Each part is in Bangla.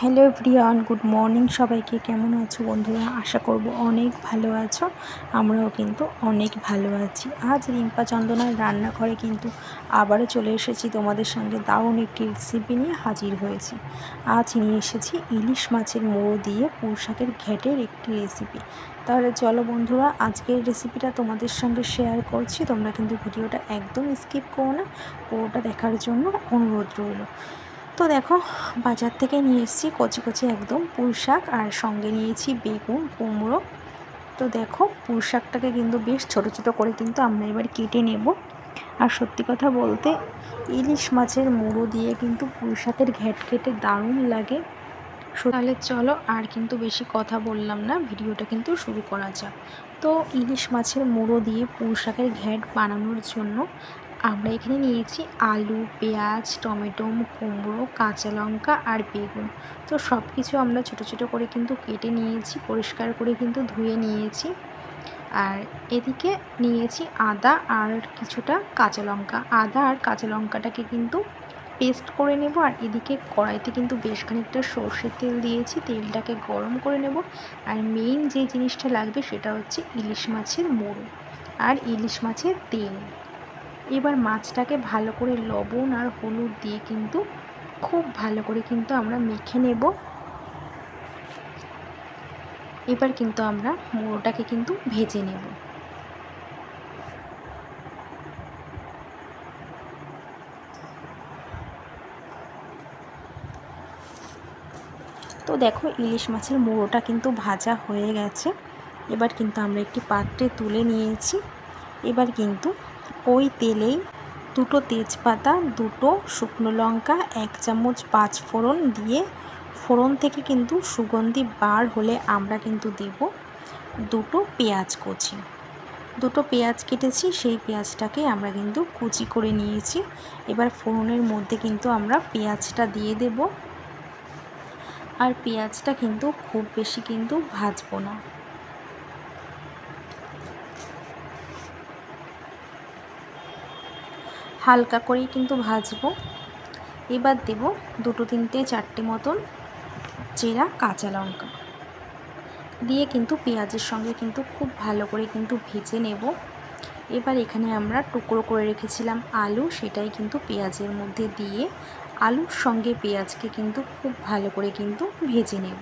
হ্যালো প্রিয়ান গুড মর্নিং সবাইকে। কেমন আছো বন্ধুরা? আশা করব অনেক ভালো আছো। আমরাও কিন্তু অনেক ভালো আছি। আজ রিম্পা চন্দনার রান্নাঘরে কিন্তু আবারও চলে এসেছি। তোমাদের সঙ্গে দারুণ একটি রেসিপি নিয়ে হাজির হয়েছি। আজ নিয়ে এসেছি ইলিশ মাছের মোড়ো দিয়ে পুঁশাকের ঘেটের একটি রেসিপি তাহলে চলো বন্ধুরা, আজকের রেসিপিটা তোমাদের সঙ্গে শেয়ার করছি। তোমরা কিন্তু ভিডিওটা একদম স্কিপ করো না। পুরোটা দেখার জন্য অনুরোধ রইল। তো দেখো, বাজার থেকে নিয়ে এসেছি কচি কচি একদম পুঁই শাক আর সঙ্গে নিয়েছি বেগুন, কুমড়ো। তো দেখো, পুঁই শাকটাকে কিন্তু বেশ ছোট ছোট করে কিন্তু আমরা এবার কেটে নেব। আর সত্যি কথা বলতে, ইলিশ মাছের মুড়ো দিয়ে কিন্তু পুঁই শাকের ঘ্যাট কেটে দারুণ লাগে। তাহলে চলো আর কিন্তু বেশি কথা বললাম না, ভিডিওটা কিন্তু শুরু করা যাক। তো ইলিশ মাছের মুড়ো দিয়ে পুঁই শাকের ঘ্যাট বানানোর জন্য আমরা এখানে নিয়েছি আলু, পেঁয়াজ, টমেটো, কুমড়ো, কাঁচা লঙ্কা আর বেগুন। তো সব কিছু আমরা ছোট ছোট করে কিন্তু কেটে নিয়েছি, পরিষ্কার করে কিন্তু ধুয়ে নিয়েছি। আর এদিকে নিয়েছি আদা আর কিছুটা কাঁচা লঙ্কা। আদা আর কাঁচা লঙ্কাটাকে কিন্তু পেস্ট করে নেব আর এদিকে কড়াইতে কিন্তু বেশ খানিকটা সর্ষের তেল দিয়েছি। তেলটাকে গরম করে নেব। আর মেইন যে জিনিসটা লাগবে সেটা হচ্ছে ইলিশ মাছের মোড়ো আর ইলিশ মাছের তেল। এবার মাছটাকে ভালো করে লবণ আর হলুদ দিয়ে কিন্তু খুব ভালো করে কিন্তু আমরা মেখে নেব। এবার কিন্তু আমরা মোড়োটাকে কিন্তু ভেজে নেব। তো দেখো ইলিশ মাছের মোড়োটা কিন্তু ভাজা হয়ে গেছে। এবার কিন্তু আমরা একটি পাত্রে তুলে নিয়েছি। এবার কিন্তু ওই তেলেই দুটো তেজপাতা, দুটো শুকনো লঙ্কা, এক চামচ পাঁচ ফোড়ন দিয়ে, ফোড়ন থেকে কিন্তু সুগন্ধি বার হলে আমরা কিন্তু দেব দুটো পেঁয়াজ কচি। দুটো পেঁয়াজ কেটেছি, সেই পেঁয়াজটাকে আমরা কিন্তু কুচি করে নিয়েছি। এবার ফোড়নের মধ্যে কিন্তু আমরা পেঁয়াজটা দিয়ে দেব। আর পেঁয়াজটা কিন্তু খুব বেশি কিন্তু ভাজবো না। হালকা করেই কিন্তু ভাজবো। এবার দেব দুটো তিনটে চারটে মতন চেরা কাঁচা লঙ্কা। দিয়ে কিন্তু পেঁয়াজের সঙ্গে কিন্তু খুব ভালো করে কিন্তু ভেজে নেব। এবার এখানে আমরা টুকরো করে রেখেছিলাম আলু, সেটাই কিন্তু পেঁয়াজের মধ্যে দিয়ে আলুর সঙ্গে পেঁয়াজকে কিন্তু খুব ভালো করে কিন্তু ভেজে নেব।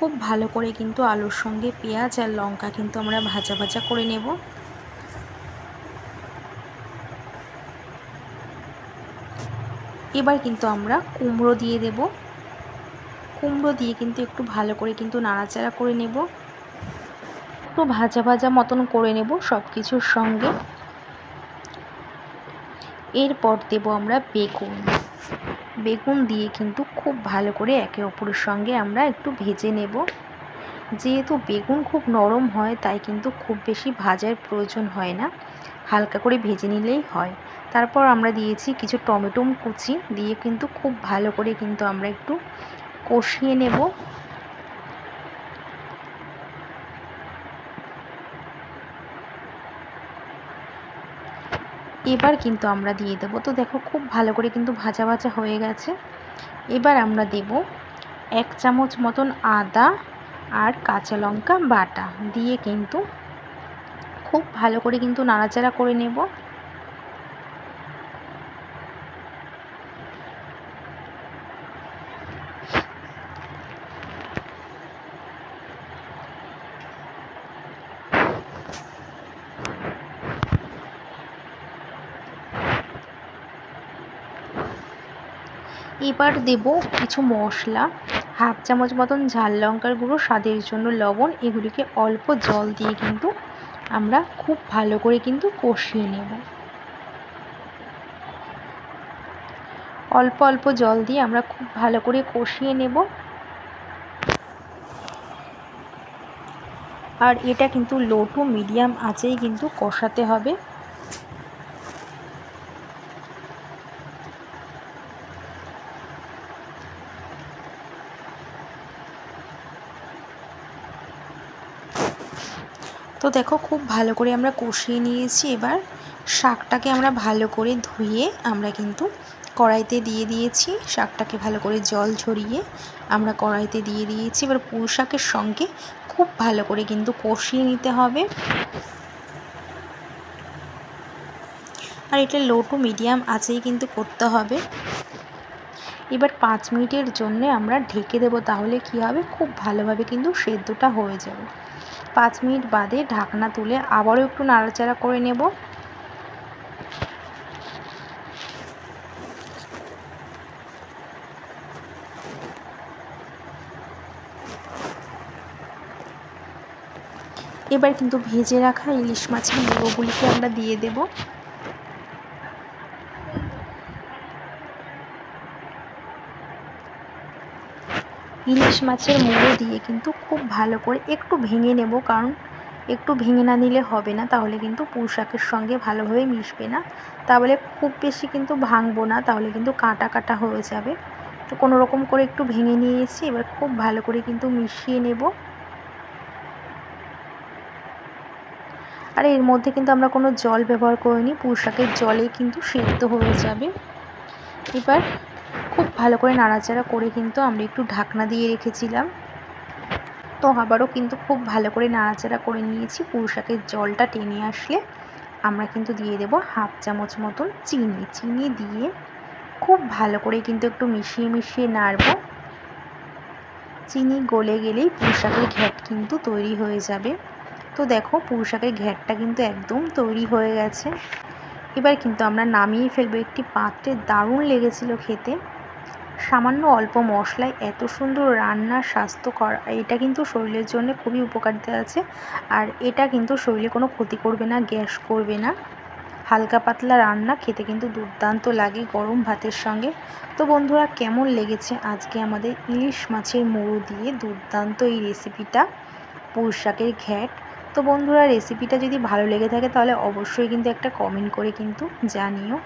খুব ভালো করে কিন্তু আলুর সঙ্গে পেঁয়াজ আর লঙ্কা কিন্তু আমরা ভাজা ভাজা করে নেব। এবার কিন্তু আমরা কুমড়ো দিয়ে দেব। কুমড়ো দিয়ে কিন্তু একটু ভালো করে কিন্তু নাড়াচাড়া করে নেব। একটু ভাজা ভাজা মতন করে নেব সব কিছুর সঙ্গে। এরপর দেব আমরা বেগুন। বেগুন দিয়ে কিন্তু খুব ভালো করে একে অপরের সঙ্গে আমরা একটু ভেজে নেব। যেহেতু বেগুন খুব নরম হয়, তাই কিন্তু খুব বেশি ভাজার প্রয়োজন হয় না। হালকা করে ভেজে নিলেই হয়। তারপর আমরা দিয়েছি কিছু টমেটো কুচি, দিয়ে কিন্তু খুব ভালো করে কিন্তু আমরা একটু কষিয়ে নেব। এবার কিন্তু আমরা দিয়ে দেবো। তো দেখো খুব ভালো করে কিন্তু ভাজা ভাজা হয়ে গেছে। এবার আমরা দেব এক চামচ মতন আদা আর কাঁচা লঙ্কা বাটা। দিয়ে কিন্তু খুব ভালো করে কিন্তু নাড়াচাড়া করে নেব। এবার দেব কিছু মশলা। হাফ চামচ মতন ঝাল লঙ্কার গুঁড়ো, স্বাদের জন্য লবণ। এগুলিকে অল্প জল দিয়ে কিন্তু আমরা খুব ভালো করে কিন্তু কষিয়ে নেব। অল্প অল্প জল দিয়ে আমরা খুব ভালো করে কষিয়ে নেব। আর এটা কিন্তু লো টু মিডিয়াম আঁচেই কিন্তু কষাতে হবে। তো দেখো খুব ভালো করে আমরা কষিয়ে নিয়েছি এবার। শাকটাকে আমরা ভালো করে ধুয়ে আমরা কিন্তু কড়াইতে দিয়ে দিয়েছি। শাকটাকে ভালো করে জল ঝরিয়ে আমরা কড়াইতে দিয়ে দিয়েছি। এবার পুঁই শাকের সঙ্গে খুব ভালো করে কিন্তু কষিয়ে নিতে হবে। আর এটা লো টু মিডিয়াম আছেই কিন্তু করতে হবে। এবার পাঁচ মিনিটের জন্য আমরা ঢেকে দেবো, তাহলে কি হবে? খুব ভালোভাবে কিন্তু সেদ্ধটা হয়ে যাবে। পাঁচ মিনিট বাদে ঢাকনা তুলে আবারও একটু নাড়াচাড়া করে নেব। এবার কিন্তু ভেজে রাখা ইলিশ মাছের মুড়োগুলিকে আমরা দিয়ে দেব। ইলিশ মাছের মুড়ো দিয়ে কিন্তু খুব ভালো করে একটু ভেঙে নেব, কারণ একটু ভেঙে না নিলে হবে না, তাহলে কিন্তু পুঁই শাকের সঙ্গে ভালোভাবে মিশবে না। তাহলে খুব বেশি কিন্তু ভাঙবো না, তাহলে কিন্তু কাটা কাটা হয়ে যাবে। তো কোনো রকম করে একটু ভেঙে নিয়েছি, এবার খুব ভালো করে কিন্তু মিশিয়ে নেব। আর এর মধ্যে কিন্তু আমরা কোনো জল ব্যবহার করিনি পুঁই শাকের জলে কিন্তু সেদ্ধ হয়ে যাবে। এবার খুব ভালো করে নাড়াচাড়া করে কিন্তু আমরা একটু ঢাকনা দিয়ে রেখেছিলাম। তো আবারও কিন্তু খুব ভালো করে নাড়াচাড়া করে নিয়েছি। শাকের জলটা টেনে আসলে আমরা কিন্তু দিয়ে দেব হাফ চামচ মতন চিনি। চিনি দিয়ে খুব ভালো করে কিন্তু একটু মিশিয়ে মিশিয়ে নাড়ব। চিনি গলে গেলেই পুঁই শাকের ঘ্যাট কিন্তু তৈরি হয়ে যাবে। তো দেখো পুঁই শাকের ঘ্যাটটা কিন্তু একদম তৈরি হয়ে গেছে। এবার কিন্তু আমরা নামিয়ে ফেলব। একটি পাত্রে দারুণ লেগেছিল খেতে। সামান্য অল্প মশলায় এত সুন্দর রান্না স্বাস্থ্যকর এটা কিন্তু শরীরের জন্য খুবই উপকারিতা আছে। আর এটা কিন্তু শরীরে কোনো ক্ষতি করবে না, গ্যাস করবে না। হালকা পাতলা রান্না খেতে কিন্তু দুর্দান্ত লাগে গরম ভাতের সঙ্গে। তো বন্ধুরা, কেমন লেগেছে আজকে আমাদের ইলিশ মাছের মুড়ো দিয়ে দুর্দান্ত এই রেসিপিটা? পুঁই ঘ্যাট। তো বন্ধুরা, রেসিপিটা যদি ভালো লেগে থাকে তাহলে অবশ্যই কিন্তু একটা কমেন্ট করে কিন্তু জানিও।